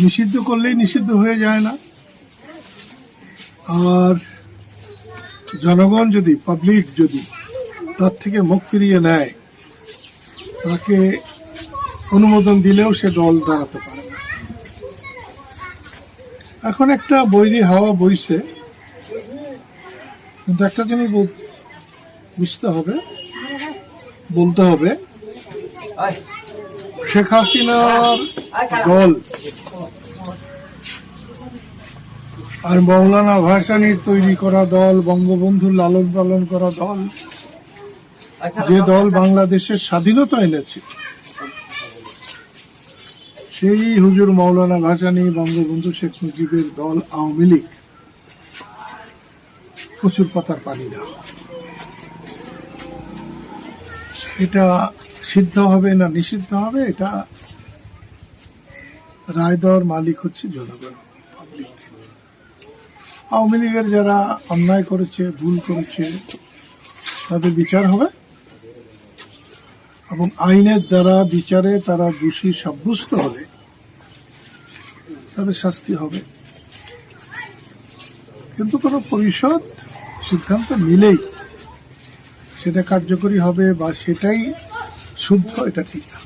নিষিদ্ধ করলেই নিষিদ্ধ হয়ে যায় না। আর জনগণ যদি পাবলিক যদি তার থেকে মুখ ফিরিয়ে নেয়, তাকে অনুমোদন দিলেও সে দল দাঁড়াতে পারে না। এখন একটা বৈরী হাওয়া বইছে। কিন্তু একটা জিনিস বুঝতে হবে, বলতে হবে। শেখ হাসিনার দল আর মৌলানা ভাসানির তৈরি করা দল বঙ্গবন্ধুর লালন পালন করা দল, যে দল বাংলাদেশের স্বাধীনতা এনেছে, সেই হুজুর মৌলানা ভাসানী, বঙ্গবন্ধু শেখ মুজিবের দল আওয়ামী লীগ। প্রচুর পাতার পানি না। এটা সিদ্ধ হবে না নিষিদ্ধ হবে, এটা রায় দেওয়ার মালিক হচ্ছে জনগণ পাবলিক আওয়ামী লীগের যারা অন্যায় করেছে, ভুল করেছে, তাদের বিচার হবে। এবং আইনের দ্বারা বিচারে তারা দোষী সাব্যস্ত হলে তাদের শাস্তি হবে। কিন্তু কোনো পরিষদ সিদ্ধান্ত নিলেই সেটা কার্যকরী হবে বা সেটাই শুদ্ধ এটা ঠিক না।